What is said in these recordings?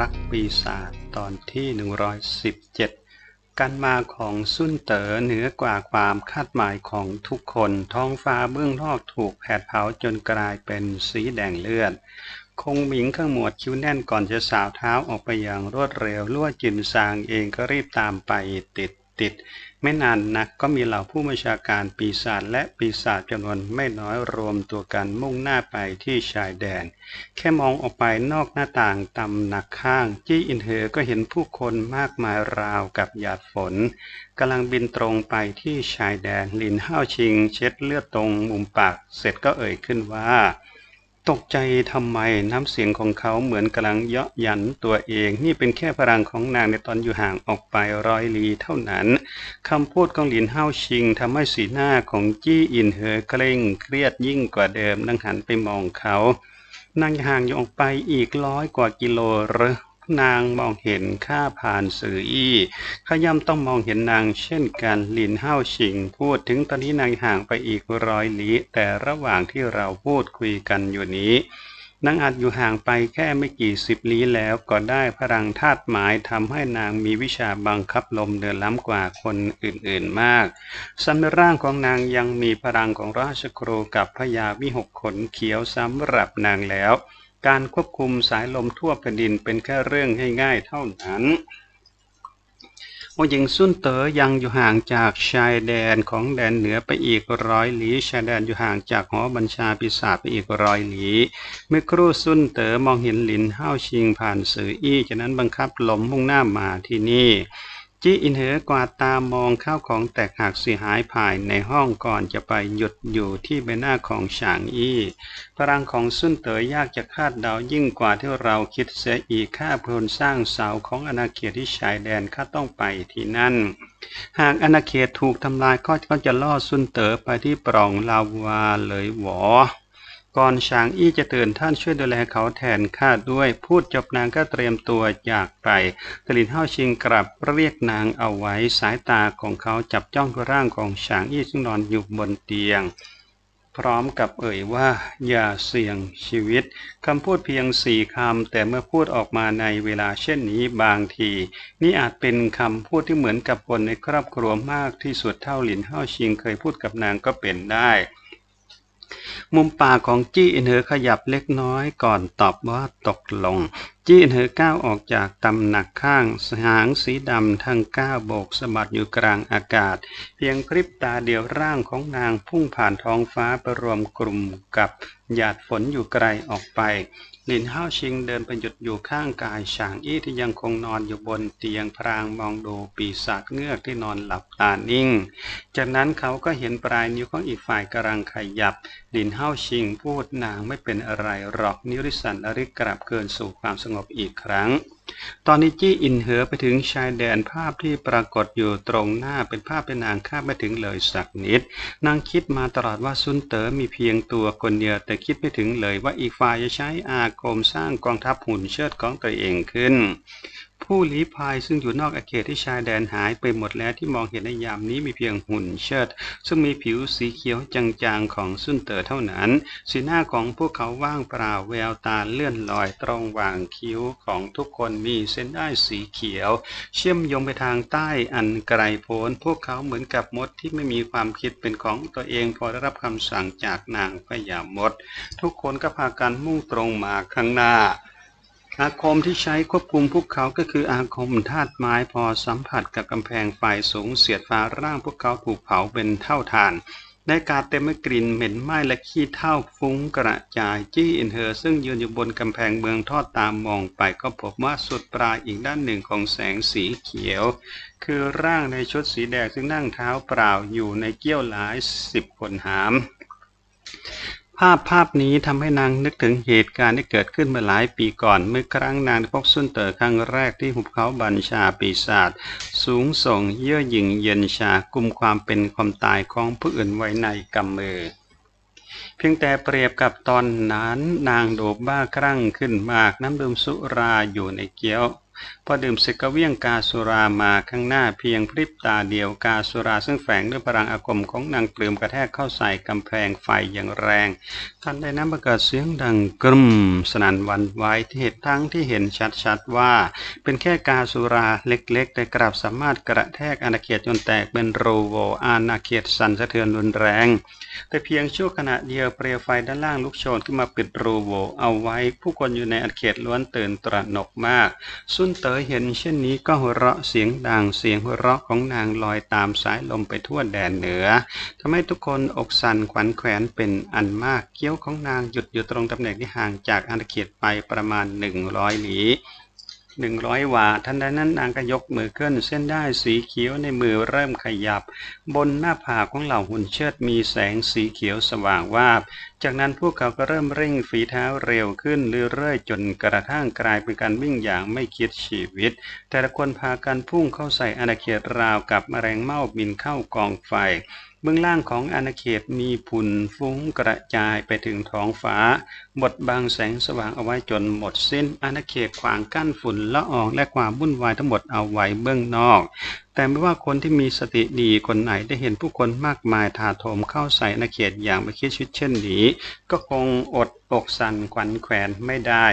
รักปีศาจตอนที่ 117 การมาของสุนเต๋อเหนือกว่าความคาดหมายของทุกคน ท้องฟ้าเบื้องนอกถูกแผดเผาจนกลายเป็นสีแดงเลือด คงหมิงข้างหมวดคิ้วแน่นก่อนจะสาวเท้าออกไปอย่างรวดเร็วลวดจินซางเองก็รีบตามไปติด ติด ไม่นานนักก็มีเหล่าผู้บัญชาการปีศาจและปีศาจจำนวนไม่น้อยรวมตัวกันมุ่งหน้าไปที่ชายแดน แค่มองออกไปนอกหน้าต่างตำหนักข้าง จี้อินเหอก็เห็นผู้คนมากมายราวกับหยาดฝนกำลังบินตรงไปที่ชายแดนลินห้าวชิง เช็ดเลือดตรงมุมปาก เสร็จก็เอ่ยขึ้นว่า ตกใจทำไมน้ำเสียงของเขาเหมือนกำลังเยาะยันตัวเอง นี่เป็นแค่พลังของนางในตอนอยู่ห่างออกไปร้อยลีเท่านั้นคำพูดของหลินเฮาชิงทำให้สีหน้าของจี้อินเหอเคร่งเครียดยิ่งกว่าเดิมนั่งหันไปมองเขานางห่างอยู่ออกไปอีกร้อยกว่ากิโลหรือ นางมองเห็นข้าผ่านสื่ออี้ขย่ำต้องมองเห็นนางเช่นกันลินเห้าชิง พูดถึงตอนนี้นางห่างไปอีกร้อยลี้ แต่ระหว่างที่เราพูดคุยกันอยู่นี้นางอาจอยู่ห่างไปแค่ไม่กี่สิบลี้แล้วก็ได้พลังธาตุหมายทำให้นางมีวิชาบังคับลมเดินล้ำกว่าคนอื่นๆมากสำหรับร่างของนางยังมีพลังของราชครูกับพญาวิหกขนเขียวสำหรับนางแล้ว การควบคุมสายลมทั่วแผ่นดินเป็นแค่เรื่องง่ายๆเท่านั้นองหญิงซุนเต๋อยังอยู่ห่างจากชายแดนของแดนเหนือไปอีกร้อยหลีชายแดนอยู่ห่างจากหอบัญชาปีศาจไปอีกร้อยหลีเมื่อครู่ซุนเต๋อมองเห็นหลินห้าวชิงผ่านสื่ออี้จากนั้นบังคับลมมุ่งหน้ามาที่นี่ จี้อินเหอกวาดตามองข้าวของแตกหักเสียหายภายในห้องก่อนจะไปหยุดอยู่ที่ใบหน้าของฉางอี้ พลังของซุนเต๋อยากจะคาดเดายิ่งกว่าที่เราคิดเสียอีกข้าพลสร้างเสาของอาณาเขตที่ชายแดนข้าต้องไปที่นั่น หากอาณาเขตถูกทำลายก็จะล่อซุนเต๋อไปที่ปล่องลาวาเลยหวอ ก่อนฉางอี้จะเตือนท่านช่วยดูแลเขาแทนข้าด้วย พูดจบนางก็เตรียมตัวจากไปตลินเท่าชิงกลับเรียกนางเอาไว้สายตาของเขาจับจ้องร่างของฉางอี้ซึ่งนอนอยู่บนเตียง พร้อมกับเอ่ยว่า อย่าเสี่ยงชีวิตคำพูดเพียงสี่คำแต่เมื่อพูดออกมาในเวลาเช่นนี้บางที นี่อาจเป็นคำพูดที่เหมือนกับคนในครอบครัวมากที่สุดเท่าหลินเท่าชิงเคยพูดกับนางก็เป็นได้ มุมปากของจี้อินเหอขยับเล็กน้อยก่อนตอบว่าตกลง จี้อินเหอก้าวออกจากตำหนักข้างหางสีดำทั้งก้าวโบกสะบัดอยู่กลางอากาศ เพียงพริบตาเดียวร่างของนางพุ่งผ่านท้องฟ้าไปรวมกลุ่มกับหยาดฝนอยู่ไกลออกไป หลินห้าวชิงเดินไปหยุดอยู่ข้างกายฉางอี้ที่ยังคงนอนอยู่บนเตียงพรางมองดูปีศาจเงือกที่นอนหลับตานิ่ง จากนั้นเขาก็เห็นปลายนิ้วของอีกฝ่ายกำลังขยับ หลินห้าวชิงพูดนางไม่เป็นอะไรหรอกนิริสันอริกลับเกินสู่ความสงบอีกครั้ง ตอนนี้จี้อินเหอไปถึงชายแดนภาพที่ปรากฏอยู่ตรงหน้าเป็นภาพเป็นนางข้าไม่ถึงเลยสักนิด นางคิดมาตลอดว่าซุนเต๋อมีเพียงตัวคนเดียวแต่คิดไม่ถึงเลยว่าอีกฝ่ายจะใช้อาคมสร้างกองทัพหุ่นเชิดของตัวเองขึ้น ผู้ลี้ภัยซึ่งอยู่นอกอาเขตที่ชายแดนหายไปหมดแล้วที่มองเห็นในยามนี้มีเพียงหุ่นเชิด ซึ่งมีผิวสีเขียวจางๆของสุนเตอร์เท่านั้น สีหน้าของพวกเขาว่างเปล่าแววตาเลื่อนลอยตรงวางคิ้วของทุกคนมีเส้นได้สีเขียว เชื่อมโยงไปทางใต้อันไกลโพ้นพวกเขาเหมือนกับมดที่ไม่มีความคิดเป็นของตัวเองพอได้รับคำสั่งจากนางพญามด ทุกคนก็พากันมุ่งตรงมาข้างหน้า อาคมที่ใช้ควบคุมพวกเขาก็คืออาคมธาตุไม้พอสัมผัสกับกำแพงไฟสูงเสียดฟ้าร่างพวกเขาถูกเผาเป็นเท่าทานในกาเต็มไปกลิ่นเหม็นไหม้และขี้เท่าฟุ้งกระจายจี้อินเฮอซึ่งยืนอยู่บนกำแพงเมืองทอดตามมองไปก็พบว่าสุดปลายอีกด้านหนึ่งของแสงสีเขียว คือร่างในชุดสีแดงซึ่งนั่งเท้าเปล่าอยู่ในเกี้ยวหลายสิบคนหาม ภาพภาพนี้ทำให้นางนึกถึงเหตุการณ์ที่เกิดขึ้นเมื่อหลายปีก่อน เมื่อครั้งนางพบสุนเตอร์ครั้งแรกที่หุบเขาบัญชาปีศาจสูงส่งเยื่อหยิ่งเย็นชากุมความเป็นความตายของผู้อื่นไว้ในกำมือ เพียงแต่เปรียบกับตอนนั้นนางโดบบ้าครั่งขึ้นมากน้ำดื่มสุราอยู่ในเกี้ยว พอดื่มเสร็จก็เวี่ยงกาสุรามาข้างหน้าเพียงพริบตาเดียวกาสุราซึ่งแฝงด้วยพลังอากรมของนางปลืมกระแทกเข้าใส่กำแพงไฟอย่างแรงทันใดนั้นประกาศเสียงดังกรึมสนั่นวันไหวที่เหตุทั้งที่เห็นชัดๆว่า เป็นแค่กาสุราเล็กๆ แต่กลับสามารถกระแทกอาณาเขตจนแตกเป็นรูโวอาณาเขตสั่นสะเทือนรุนแรง แต่เพียงชั่วขณะเดียวเปลวไฟด้านล่างลุกโชนขึ้นมาปิดรูโวเอาไว้ ผู้คนอยู่ในอาณาเขตล้วนตื่นตระหนกมาก สุนเตอเห็นเช่นนี้ก็หัวเราะเสียงดังเสียงหัวเราะของนางลอยตามสายลมไปทั่วแดนเหนือทำให้ทุกคนอกสั่นขวัญแขวนเป็นอันมากเกี้ยวของนางหยุดอยู่ตรงตำแหน่งที่ห่างจากอาณาเขตไปประมาณหนึ่งร้อยหลี หนึ่งร้อยวาทันใดนั้นนางก็ยกมือขึ้นเส้นได้สีเขียวในมือเริ่มขยับ บนหน้าผากของเหล่าหุ่นเชิดมีแสงสีเขียวสว่างวาบ จากนั้นพวกเขาก็เริ่มเร่งฝีเท้าเร็วขึ้นเรื่อยๆจนกระทั่งกลายเป็นการวิ่งอย่างไม่คิดชีวิต แต่ละคนพากันพุ่งเข้าใส่อาณาเขตราวกับแมลงเม่าบินเข้ากองไฟ เบื้องล่างของอาณาเขตมีฝุ่นฟุ้งกระจายไปถึงท้องฟ้า บดบังแสงสว่างเอาไว้จนหมดสิ้น อาณาเขตขวางกั้นฝุ่นละอองและความวุ่นวายทั้งหมดเอาไว้เบื้องนอก แต่ไม่ว่าคนที่มีสติดีคนไหนได้เห็นผู้คนมากมายถาโถมเข้าใส่อาณาเขตอย่างไม่คิดชีวิตเช่นนี้ ก็คงอดอกสั่นขวัญแขวนไม่ได้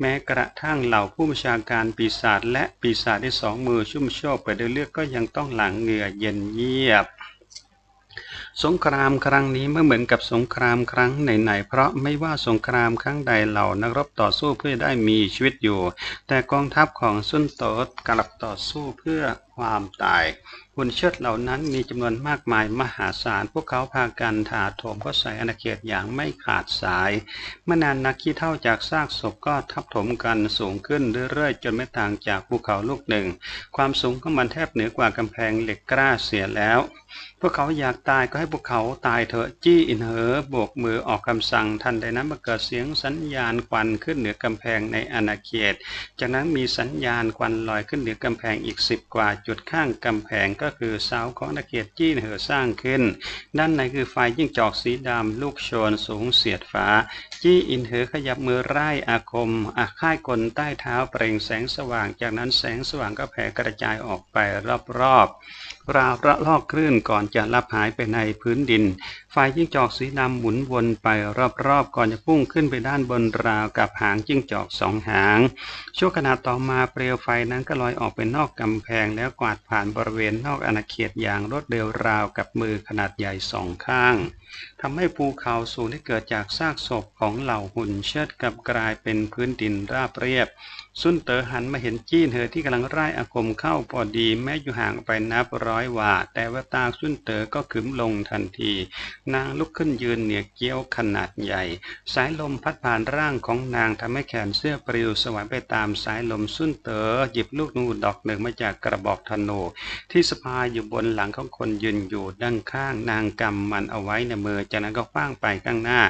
แม้กระทั่งเหล่าผู้บัญชาการปีศาจและปีศาจที่สองมือชุ่มโชกไปด้วยเลือดก็ยังต้องหลังเหงื่อเย็นเยียบ สงครามครั้งนี้ไม่เหมือนกับสงครามครั้งไหนๆ เพราะไม่ว่าสงครามครั้งใดเหล่านักรบต่อสู้เพื่อได้มีชีวิตอยู่ แต่กองทัพของซุนโตดกลับต่อสู้เพื่อความตายหุ่นเชิดเหล่านั้นมีจำนวนมากมายมหาศาล พวกเขาพากันถาโถมเข้าใส่อาณาเขตอย่างไม่ขาดสายเมื่อนานนักขี้เท่าจากซากศพก็ทับถมกันสูงขึ้นเรื่อยๆ จนไม่ต่างจากภูเขาลูกหนึ่ง ความสูงของมันแทบเหนือกว่ากำแพงเหล็กกล้าเสียแล้ว พวกเขาอยากตายก็ให้พวกเขาตายเถอะจี้อินเหอโบกมือออกคำสั่งทันใดนั้นมาเกิดเสียงสัญญาณควันขึ้นเหนือกำแพงในอาณาเขต จากนั้นมีสัญญาณควันลอยขึ้นเหนือกำแพงอีกสิบกว่าจุดข้างกำแพงก็คือเสาของอาณาเขตจี้อินเหอสร้างขึ้น ด้านในคือไฟยิ่งจอกสีดำลูกโชนสูงเสียดฟ้า จี้อินเหอขยับมือไร่อาคมอาค่ายกลใต้เท้าเปล่งแสงสว่าง จากนั้นแสงสว่างก็แผ่กระจายออกไปรอบๆราวระลอกคลื่นก่อนจะลับหายไปในพื้นดิน ไฟจิ้งจอกสีดำหมุนวนไปรอบๆ ก่อนจะพุ่งขึ้นไปด้านบนราวกับหางจิ้งจอกสองหางช่วงขณะต่อมาเปลวไฟนั้นก็ลอยออกไปนอกกำแพงแล้วกวาดผ่านบริเวณนอกอาณาเขตอย่างรวดเร็วราวกับมือขนาดใหญ่สองข้างทำให้ภูเขาสูงที่เกิดจากซากศพของเหล่าหุ่นเชิดกับกลายเป็นพื้นดินราบเรียบซุนเต๋อหันมาเห็นจี้นเหอที่กำลังไล่อาคมเข้าพอดี แม้อยู่ห่างไปนับร้อยว่าแต่ว่าตาซุนเต๋อก็ขึ้มลงทันที นางลุกขึ้นยืนเหนือเกี้ยวขนาดใหญ่ สายลมพัดผ่านร่างของนางทำให้แขนเสื้อปลิวสวายไปตามสายลมซุนเต๋อหยิบลูกนูดอกหนึ่งมาจากกระบอกธนูที่สะพายอยู่บนหลังของคนยืนอยู่ด้านข้างนางกำมันเอาไว้ในมือจากนั้นก็คว้างไปข้างหน้า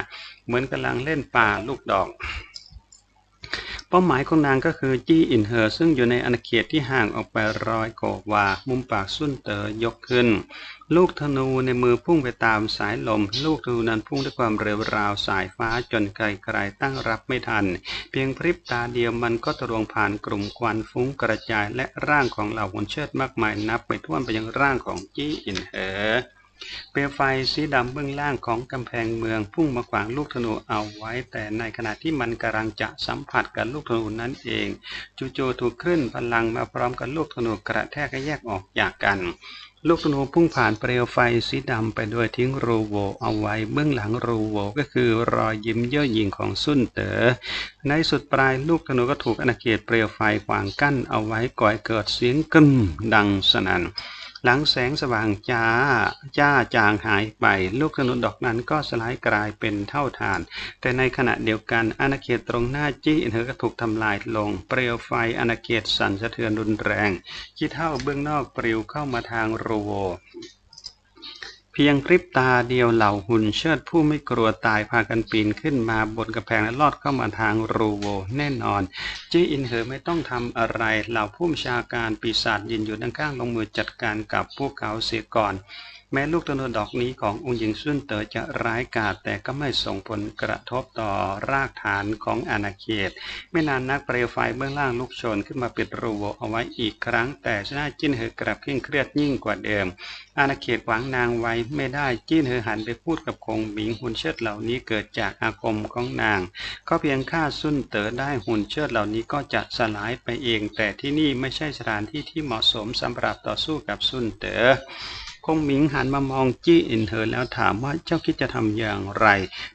เหมือนกำลังเล่นป่าลูกดอก เป้าหมายของนางก็คือจี้อินเหอซึ่งอยู่ในอาณาเขตที่ห่างออกไปร้อยกว่า มุมปากสุนเตอยกขึ้น ลูกธนูในมือพุ่งไปตามสายลม ลูกธนูนั้นพุ่งด้วยความเร็วราวสายฟ้าจนไกลๆตั้งรับไม่ทัน เพียงพริบตาเดียวมันก็ทะลวงผ่านกลุ่มควันฟุ้งกระจายและร่างของเหล่าหุ่นเชิดมากมายนับไปท่วไปยังร่างของจี้อินเหอ เปลวไฟสีดำเบื้องล่างของกำแพงเมืองพุ่งมาขวางลูกธนูเอาไว้ แต่ในขณะที่มันกำลังจะสัมผัสกับลูกธนูนั้นเองจู่ๆถูกขึ้นพลังมาพร้อมกับลูกธนูกระแทกแยกออกจากกันลูกธนูพุ่งผ่านเปลวไฟสีดำไปโดยทิ้งรูโวเอาไว้เบื้องหลังรูโวก็คือรอยยิ้มเย่อหยิ่งของสุนเตอ๋อในสุดปลายลูกธนูก็ถูกอาณาเขตเปลวไฟขวางกั้นเอาไว้ก่อยเกิดเสียงกึ้มดังสนั่น หลังแสงสว่างจ้า จ้าจางหายไป ลูกธนูดอกนั้นก็สลายกลายเป็นเท่าฐาน แต่ในขณะเดียวกันอาณาเขตตรงหน้าจี้อินเธอก็ถูกทำลายลง เปลวไฟอาณาเขตสั่นสะเทือนรุนแรงขี้เท่าเบื้องนอกปลิวเข้ามาทางโรโว เพียงพริบตาเดียวเหล่าหุ่นเชิดผู้ไม่กลัวตายพากันปีนขึ้นมาบนกระแพงและลอดเข้ามาทางรูโวแน่นอน จี้อินเหอไม่ต้องทำอะไรเหล่าผู้มชาการปีศาจยืนอยู่ด้านข้างลงมือจัดการกับพวกเขาเสียก่อน แม้ลูกธนูดอกนี้ขององค์หญิงซุนเต๋อจะร้ายกาจแต่ก็ไม่ส่งผลกระทบต่อรากฐานของอาณาเขต ไม่นานนักเปลวไฟเบื้องล่างลุกโชนขึ้นมาปิดรูโวเอาไว้อีกครั้ง แต่ชนะจิ้นเหอกลับเคร่งเครียดยิ่งกว่าเดิม อาณาเขตขวางนางไว้ไม่ได้จิ้นเหอหันไปพูดกับคงหมิงหุ่นเชิดเหล่านี้เกิดจากอาคมของนาง ก็เพียงฆ่าซุนเต๋อได้หุ่นเชิดเหล่านี้ก็จะสลายไปเอง แต่ที่นี่ไม่ใช่สถานที่ที่เหมาะสมสำหรับต่อสู้กับซุนเต๋อ คงหมิงหันมามองจี้อินเธอแล้วถามว่าเจ้าคิดจะทำอย่างไร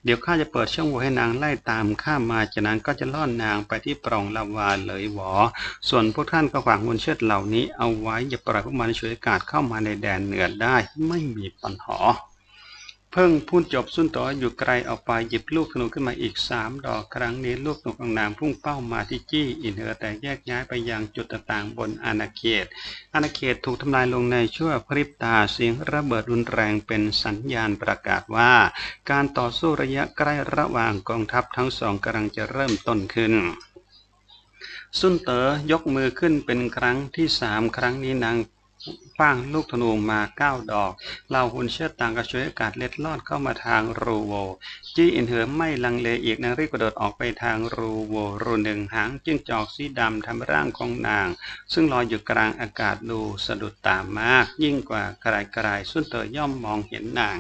เดี๋ยวข้าจะเปิดช่องโหว่ให้นางไล่ตามข้ามาจากนั้นก็จะล่อนนางไปที่ปล่องลาวาเลยหวอ ส่วนพวกท่านก็ขวางวนเชิดเหล่านี้เอาไว้อย่าปล่อยพวกมันช่วยอากาศเข้ามาในแดนเหนือได้ไม่มีปัญหา เพิ่งพูดจบสุนต่ออยู่ไกลออกไปหยิบลูกธนูขึ้นมาอีกสามดอกครั้งนี้ลูกธนูของนางพุ่งเป้ามาที่จี้อินเฮอแต่แยกย้ายไปยังจุดต่างๆบนอาณาเขต อาณาเขตถูกทำลายลงในชั่วพริบตาเสียงระเบิดรุนแรงเป็นสัญญาณประกาศว่า การต่อสู้ระยะใกล้ระหว่างกองทัพทั้งสองกำลังจะเริ่มต้นขึ้นซุนเต๋อยกมือขึ้นเป็นครั้งที่สามครั้งนี้นาง คว้างลูกธนูมาเก้าดอกเหล่าหุ่นเชิดต่างกระช่วยอากาศเล็ดลอดเข้ามาทางรูโว จี้อินเหิมไม่ลังเลอีกนางรีบกระโดดออกไปทางรูโว รูหนึ่งหางจิ้งจอกสีดำทำร่างของนาง ซึ่งลอยอยู่กลางอากาศดูสะดุดตามาก ยิ่งกว่าไกลๆสุนเตอย่อมมองเห็นนาง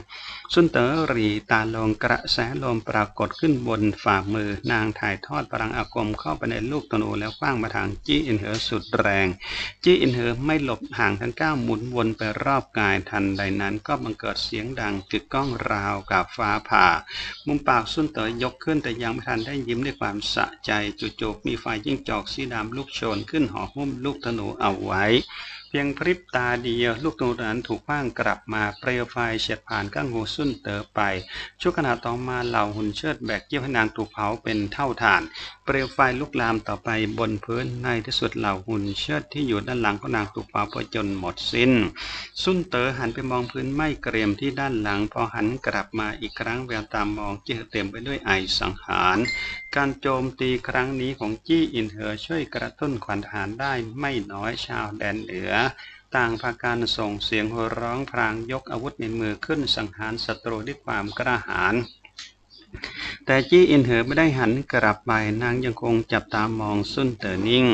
สุนเตอรีตาลงกระแสลมปรากฏขึ้นบนฝ่ามือนางถ่ายทอดพลังอาคมเข้าไปในลูกธนูแล้วคว้างมาทางจี้อินเหิสุดแรง จี้อินเหิไม่หลบห่างทั้งเก้าหมุนวนไปรอบกายทันใดนั้น ก็บังเกิดเสียงดังกึกก้องราวกับฟ้าผ่า มุมปากสุนเตยยกขึ้นแต่ยังไม่ทันได้ยิ้มด้วยความสะใจจู่ๆมีไฟยิ่งจอกสีดำลุกโชนขึ้นห่อหุ้มลูกธนูเอาไว้ เพียงพริบตาเดียว ลูกธนูนั้นถูกคว้างกลับมาเปลวไฟเฉียดผ่านก้างหูสุนเต๋อไป ชั่วขณะต่อมาเหล่าหุ่นเชิดแบกเยี่ยวให้นางถูกเผาเป็นเท่าฐาน เปลวไฟลุกลามต่อไปบนพื้นในที่สุดเหล่าหุ่นเชิดที่อยู่ด้านหลังของนางถูกเผาไปจนหมดสิ้น สุนเต๋อหันไปมองพื้นไม่เกรียมที่ด้านหลังพอหันกลับมาอีกครั้งแววตามองเจือเต็มไปด้วยไอสังหาร การโจมตีครั้งนี้ของจี้อินเหอช่วยกระตุ้นขวัญทหารได้ไม่น้อยชาวแดนเหนือต่างพาการส่งเสียงโห่ร้องพรางยกอาวุธในมือขึ้นสังหารศัตรูด้วยความกระหาย แต่จี้อินเหอไม่ได้หันกลับไปนางยังคงจับตามองสุนเตอนิ่ง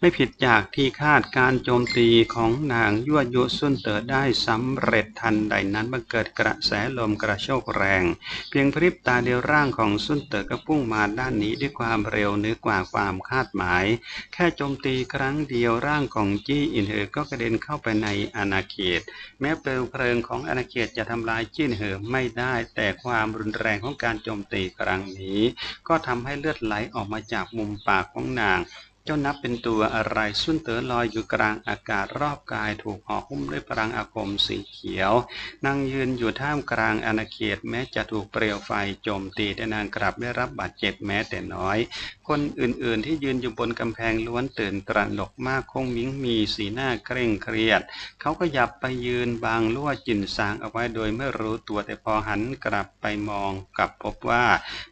ไม่ผิดจากที่คาดการโจมตีของนางยั่วยุสุนเตอได้สำเร็จทันใดนั้นบังเกิดกระแสลมกระโชกแรง เพียงพริบตาเดียวร่างของสุนเตอก็พุ่งมาด้านนี้ด้วยความเร็วเหนือกว่าความคาดหมาย แค่โจมตีครั้งเดียวร่างของจี้อินเหอก็กระเด็นเข้าไปในอาณาเขต แม้เปลวเพลิงของอาณาเขตจะทำลายจี้อินเหอไม่ได้ แต่ความรุนแรงของการโจมตีครั้งนี้ ก็ทำให้เลือดไหลออกมาจากมุมปากของนาง เจ้านับเป็นตัวอะไรสุนเต๋อลอยอยู่กลางอากาศรอบกายถูกห่อหุ้มด้วยพลังอาคมสีเขียว นางยืนอยู่ท่ามกลางอาณาเขตแม้จะถูกเปลวไฟโจมตีแต่นางกลับได้รับบาดเจ็บแม้แต่น้อย คนอื่นๆที่ยืนอยู่บนกำแพงล้วนตื่นตระหนกมากคงมิงมีสีหน้าเคร่งเครียด เขาก็ยับไปยืนบางลั่วจินสางเอาไว้โดยไม่รู้ตัวแต่พอหันกลับไปมองกลับพบว่า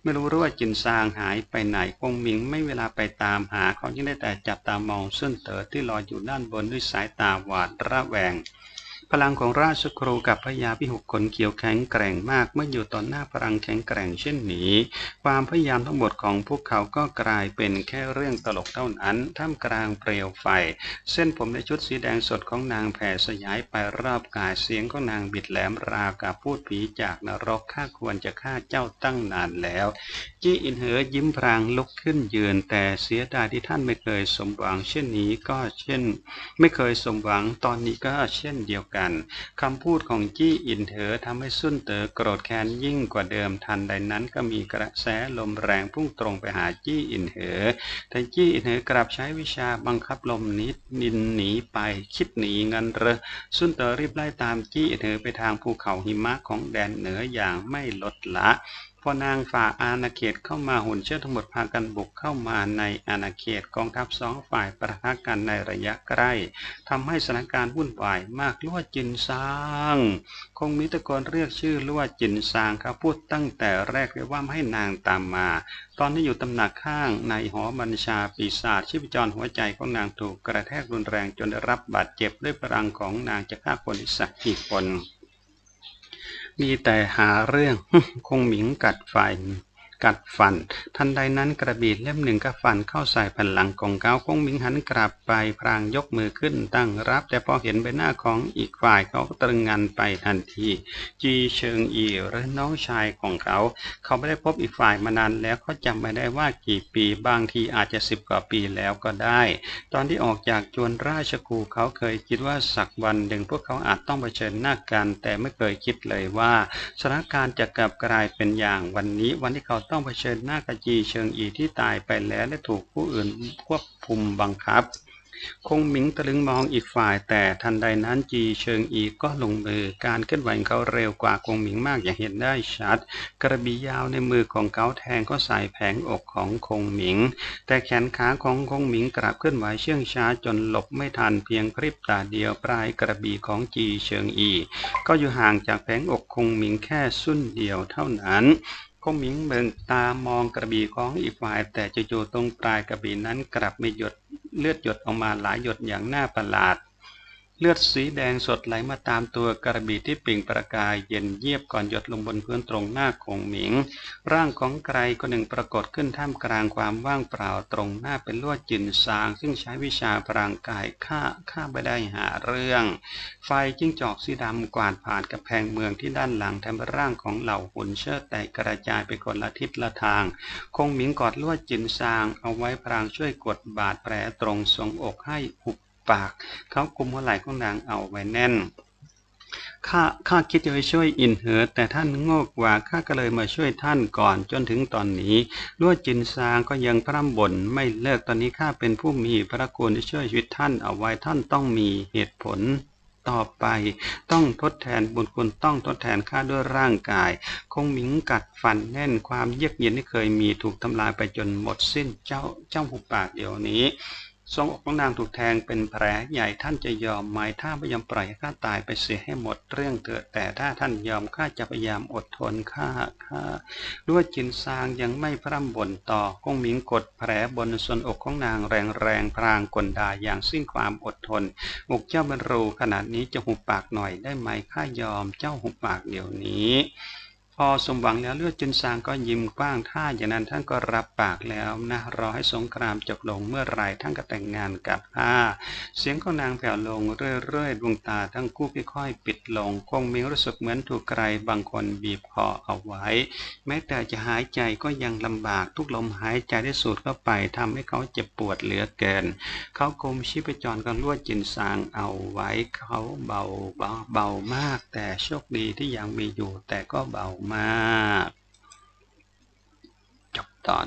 ไม่รู้ว่าจินซางหายไปไหนคงมิงไม่เวลาไปตามหาเขางได้แต่จับตามองเส้นเต๋อที่ลอยอยู่ด้านบนด้วยสายตาหวาดระแวง พลังของราชครูกับพญาพิหกคนเขียวแข็งแกร่งมาก เมื่ออยู่ต่อหน้าพลังแข็งแกร่งเช่นนี้ ความพยายามทั้งหมดของพวกเขาก็กลายเป็นแค่เรื่องตลกเท่านั้น ท่ามกลางเปลวไฟ เส้นผมในชุดสีแดงสดของนางแผ่สยายไปรอบกายเสียงของนางบิดแหลมราวกับพูดผีจากนรกข้าควรจะฆ่าเจ้าตั้งนานแล้วจี้อินเหอยิ้มพรางลุกขึ้นยืน แต่เสียดายที่ท่านไม่เคยสมหวังเช่นนี้ก็เช่น ไม่เคยสมหวังตอนนี้ก็เช่นเดียวกันคำพูดของจี้อินเถอทำให้สุนเต๋อโกรธแค้นยิ่งกว่าเดิมทันใดนั้นก็มีกระแสลมแรงพุ่งตรงไปหาจี้อินเถอแต่จี้อินเถอกลับใช้วิชาบังคับลมนิดนินหนีไปคิดหนีเงินเรอสุนเต๋อรีบไล่ตามจี้อินเถอไปทางภูเขาหิมะของแดนเหนืออย่างไม่ลดละ พอนางฝ่าอาณาเขตเข้ามาหุ่นเชิดทั้งหมดพากันบุกเข้ามาในอาณาเขตกองทัพสองฝ่ายประทะกันในระยะใกล้ทำให้สถานการณ์วุ่นวายมากลวดจินซาง คงมีตะกนเรียกชื่อลวดจินซางเขาพูดตั้งแต่แรกเลยว่าไม่ให้นางตามมา ตอนนี้อยู่ตำหนักข้างในหอบัญชาปีศาจชีพจรหัวใจของนางถูกกระแทกรุนแรงจนได้รับบาดเจ็บด้วยพลังของนางจะฆ่าคนอีกสักกี่คน มีแต่หาเรื่อง คงหมิงกัดฟัน กัดฟัน ทันใดนั้นกระบี่เล่มหนึ่งก็ฟันเข้าใส่แผ่นหลังของเขาคงมิงหันกลับไปพรางยกมือขึ้นตั้งรับ แต่พอเห็นใบหน้าของอีกฝ่ายเขาก็ตรึงงันไปทันที จีเชิงอีหรือน้องชายของเขา เขาไม่ได้พบอีกฝ่ายมานานแล้วเขาจำไม่ได้ว่ากี่ปีบางทีอาจจะสิบกว่าปีแล้วก็ได้ ตอนที่ออกจากจวนราชกูเขาเคยคิดว่าสักวันหนึ่งพวกเขาอาจต้องเผชิญหน้ากัน แต่ไม่เคยคิดเลยว่าสถานการณ์จะกลับกลายเป็นอย่างวันนี้วันที่เขาต้องเผชิญหน้ากับจีเชิงอีที่ตายไปแล้วและถูกผู้อื่นควบคุมบังคับ คงหมิงตะลึงมองอีกฝ่าย แต่ทันใดนั้นจีเชิงอีก็ลงมือการเคลื่อนไหวของเขาเร็วกว่าคงหมิงมากอย่างเห็นได้ชัด กระบี่ยาวในมือของเขาแทงก็ใส่แผงอกของคงหมิง แต่แขนขาของคงหมิงกลับเคลื่อนไหวเชื่องช้าจนหลบไม่ทันเพียงพริบตาเดียวปลายกระบี่ของจีเชิงอี ก็อยู่ห่างจากแผงอกคงหมิงแค่สุ่นเดียวเท่านั้น คงหมิงเบิ่งตามองกระบี่ของอีกฝ่าย แต่จู่ๆตรงปลายกระบี่นั้นกลับไม่หยดเลือดหยดออกมาหลายหยดอย่างน่าประหลาด เลือดสีแดงสดไหลมาตามตัวกระบี่ที่ปล่งประกายเย็นเยียบก่อนหยดลงบนพื้นตรงหน้าคงหมิง ร่างของไกรคนหนึ่งปรากฏขึ้นท่ามกลางความว่างเปล่าตรงหน้าเป็นลวดจินซาง ซึ่งใช้วิชาพรางกายฆ่าฆ่าไปได้หาเรื่อง ไฟจิ้งจอกสีดำกวาดผ่านกำแพงเมืองที่ด้านหลังทำให้ร่างของเหล่าหุ่นเชิดแตกกระจายไปคนละทิศละทาง คงหมิงกอดลวดจินซาง เอาไว้พรางช่วยกดบาดแผลตรงทรงอกให้หุบ ปาก เขากุมหัวไหล่ของนางเอาไว้แน่นข้าข้าคิดจะไปช่วยอินเหอ แต่ท่านโง่กว่าข้าก็เลยมาช่วยท่านก่อนจนถึงตอนนี้ลวดจินซางก็ยังพร่ำบ่นไม่เลิกตอนนี้ข้าเป็นผู้มีพระคุณที่ช่วยชีวิตท่านเอาไว้ท่านต้องมีเหตุผลต่อไป ต้องทดแทนบุญคุณต้องทดแทนข้าด้วยร่างกาย คงหมิงกัดฟันแน่นความเยือกเย็นที่เคยมีถูกทำลายไปจนหมดสิ้นเจ้าเจ้าหุบปากเดี๋ยวนี้ ทรงอกของนางถูกแทงเป็นแผลใหญ่ท่านจะยอมไหมถ้าไม่ยอมปล่อยข้าตายไปเสียให้หมดเรื่องเถิดแต่ถ้าท่านยอมข้าจะพยายามอดทนข้าข้าด้วยจินซางยังไม่พร่ำบ่นต่อคงหมิงกดแผลบนส่วนอกของนางแรงแรงพรางกลดาอย่างสิ้นความอดทนอกเจ้าบรรรูขนาดนี้จะหุบปากหน่อยได้ไหมข้ายอมเจ้าหุบปากเดี๋ยวนี้ อสมหวังแล้วเลือดจุนซางก็ยิ้มกว้างท่าอย่างนั้นท่านก็รับปากแล้วนะรอให้สงครามจบลงเมื่อไรท่านก็แต่งงานกับข้าเสียงของนางแผ่วลงเรื่อยๆดวงตาทั้งคู่ค่อยๆปิดลง คงมีรู้สึกเหมือนถูกใครบางคนบีบคอเอาไว้ แม้แต่จะหายใจก็ยังลำบากทุกลมหายใจได้สูดเข้าไปทำให้เขาเจ็บปวดเหลือเกิน เขากลมชีพจรก็ลวดจินซางเอาไว้เขาเบาเบาเบามาก แต่โชคดีที่ยังมีอยู่แต่ก็เบามาก จบตอน